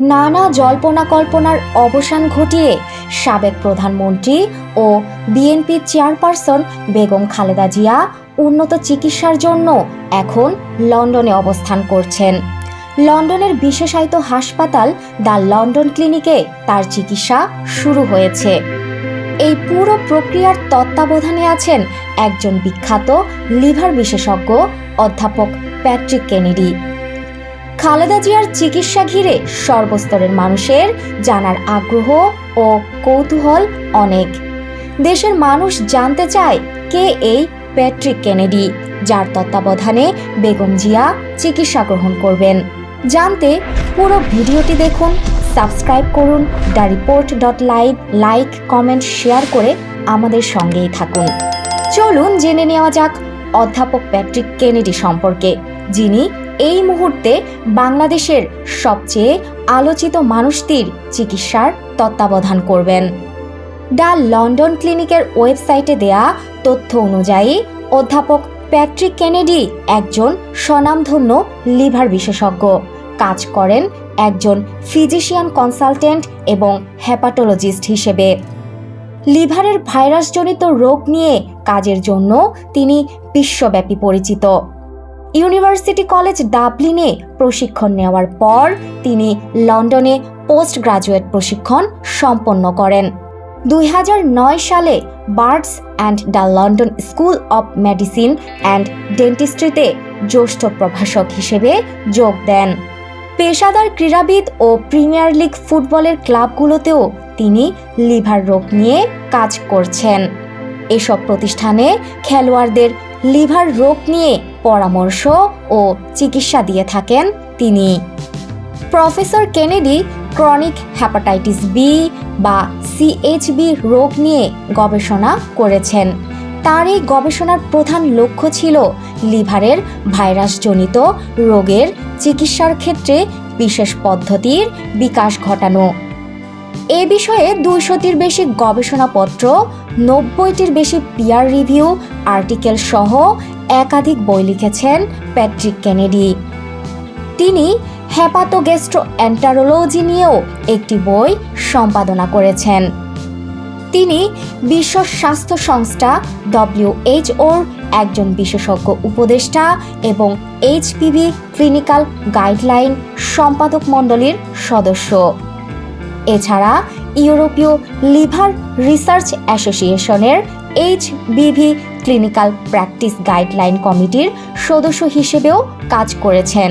নানা জল্পনা কল্পনার অবসান ঘটিয়ে সাবেক প্রধানমন্ত্রী ও বিএনপি চেয়ারপারসন বেগম খালেদা জিয়া উন্নত চিকিৎসার জন্য এখন লন্ডনে অবস্থান করছেন। লন্ডনের বিশেষায়িত হাসপাতাল দ্য লন্ডন ক্লিনিকে তার চিকিৎসা শুরু হয়েছে। এই পুরো প্রক্রিয়ার তত্ত্বাবধানে আছেন একজন বিখ্যাত লিভার বিশেষজ্ঞ অধ্যাপক প্যাট্রিক কেনেডি। খালেদা জিয়ার চিকিৎসা ঘিরে সর্বস্তরের মানুষের জানার আগ্রহ ও কৌতূহল অনেক। দেশের মানুষ জানতে চায় কে এই প্যাট্রিক কেনেডি, যার তত্ত্বাবধানে বেগম জিয়া চিকিৎসা গ্রহণ করবেন। জানতে পুরো ভিডিওটি দেখুন, সাবস্ক্রাইব করুন, the report dot live, like, comment, share করে আমাদের সঙ্গেই থাকুন। চলুন জেনে নেওয়া যাক অধ্যাপক প্যাট্রিক কেনেডি সম্পর্কে, যিনি এই মুহূর্তে বাংলাদেশের সবচেয়ে আলোচিত মানুষটির চিকিৎসার তত্ত্বাবধান করবেন। দ্য লন্ডন ক্লিনিকের ওয়েবসাইটে দেয়া তথ্য অনুযায়ী অধ্যাপক প্যাট্রিক কেনেডি একজন স্বনামধন্য লিভার বিশেষজ্ঞ। কাজ করেন একজন ফিজিশিয়ান কনসালটেন্ট এবং হ্যাপাটোলজিস্ট হিসেবে। লিভারের ভাইরাসজনিত রোগ নিয়ে কাজের জন্য তিনি বিশ্বব্যাপী পরিচিত। ইউনিভার্সিটি কলেজ ডাবলিনে প্রশিক্ষণ নেওয়ার পর তিনি লন্ডনে পোস্ট গ্রাজুয়েট প্রশিক্ষণ সম্পন্ন করেন। দুই হাজার নয় সালে Barts and the London School of Medicine and ডেন্টিস্ট্রিতে জ্যেষ্ঠ প্রভাষক হিসেবে যোগ দেন। পেশাদার ক্রীড়াবিদ ও প্রিমিয়ার লিগ ফুটবলের ক্লাবগুলোতেও তিনি লিভার রোগ নিয়ে কাজ করছেন। এসব প্রতিষ্ঠানে খেলোয়াড়দের লিভার রোগ নিয়ে পরামর্শ ও চিকিৎসা দিয়ে থাকেন তিনি। Professor Kennedy chronic hepatitis B বা সিএইচবি রোগ নিয়ে গবেষণা করেছেন। তার এই গবেষণার প্রধান লক্ষ্য ছিল লিভারের ভাইরাসজনিত রোগের চিকিৎসার ক্ষেত্রে বিশেষ পদ্ধতির বিকাশ ঘটানো। এ বিষয়ে দুইশোটির বেশি গবেষণাপত্র, নব্বইটির বেশি পিয়ার রিভিউ আর্টিকেল সহ একাধিক বই লিখেছেন প্যাট্রিক কেনেডি। তিনি হ্যাপাটোগেস্ট্রো অ্যান্টারোলজি নিয়েও একটি বই সম্পাদনা করেছেন। তিনি বিশ্ব স্বাস্থ্য সংস্থা ডব্লিউএইচওর একজন বিশেষজ্ঞ উপদেষ্টা এবং এইচপিভি ক্লিনিক্যাল গাইডলাইন সম্পাদক মণ্ডলীর সদস্য। এছাড়া ইউরোপীয় লিভার রিসার্চ অ্যাসোসিয়েশনের H BV clinical practice guideline কমিটির সদস্য হিসেবেও কাজ করেছেন।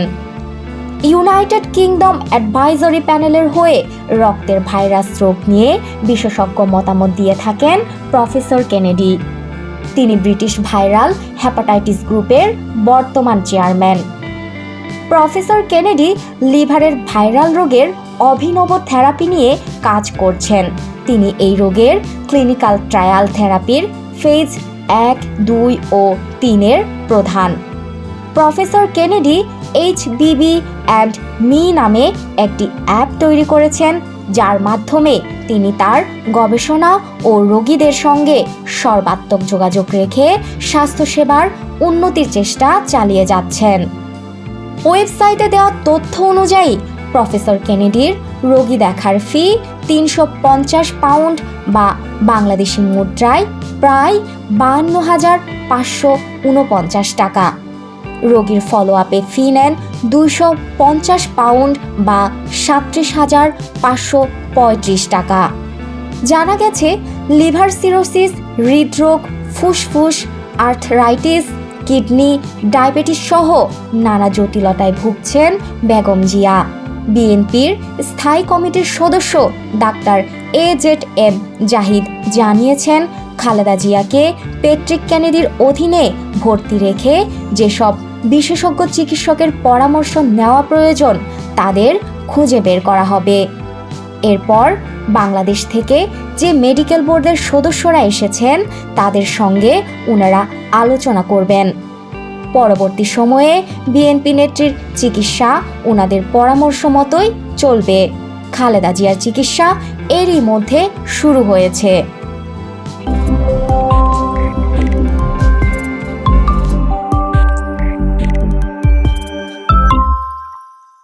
ইউনাইটেড কিংডম অ্যাডভাইজরি প্যানেলের হয়ে রক্তের ভাইরাস রোগ নিয়ে বিশেষজ্ঞ মতামত দিয়ে থাকেন প্রফেসর কেনেডি। তিনি ব্রিটিশ ভাইরাল হ্যাপাটাইটিস গ্রুপের বর্তমান চেয়ারম্যান। প্রফেসর কেনেডি লিভারের ভাইরাল রোগের অভিনব থেরাপি নিয়ে কাজ করছেন। তিনি এই রোগের ক্লিনিক্যাল ট্রায়াল থেরাপির ফেজ এক, দুই ও তিনের প্রধান। Professor Kennedy H BV and me নামে একটি অ্যাপ তৈরি করেছেন, যার মাধ্যমে তিনি তার গবেষণা ও রোগীদের সঙ্গে সর্বাত্মক যোগাযোগ রেখে স্বাস্থ্যসেবার উন্নতির চেষ্টা চালিয়ে যাচ্ছেন। ওয়েবসাইটে দেওয়া তথ্য অনুযায়ী প্রফেসর কেনেডির রোগী দেখার ফি তিনশো পঞ্চাশ পাউন্ড বা বাংলাদেশি মুদ্রায় প্রায় বাহান্ন হাজার পাঁচশো উনপঞ্চাশ টাকা। রোগীর ফলো আপে ফি নেন দুইশো পঞ্চাশ পাউন্ড বা সাতত্রিশ হাজার পাঁচশো পঁয়ত্রিশ টাকা। জানা গেছে, লিভার সিরোসিস, হৃদরোগ, ফুসফুস, আর্থরাইটিস, কিডনি, ডায়াবেটিস সহ নানা জটিলতায় ভুগছেন বেগম জিয়া। বিএনপির স্থায়ী কমিটির সদস্য doctor A Z M Zahid জানিয়েছেন, খালেদা জিয়াকে পেট্রিক ক্যানেডির অধীনে ভর্তি রেখে যেসব বিশেষজ্ঞ চিকিৎসকের পরামর্শ নেওয়া প্রয়োজন, তাদের খুঁজে বের করা হবে। এরপর বাংলাদেশ থেকে যে মেডিকেল বোর্ডের সদস্যরা এসেছেন, তাদের সঙ্গে ওনারা আলোচনা করবেন। পরবর্তী সময়ে বিএনপি নেত্রীর চিকিৎসা ওনাদের পরামর্শ মতোই চলবে। খালেদা জিয়ার চিকিৎসা এরই মধ্যে শুরু হয়েছে।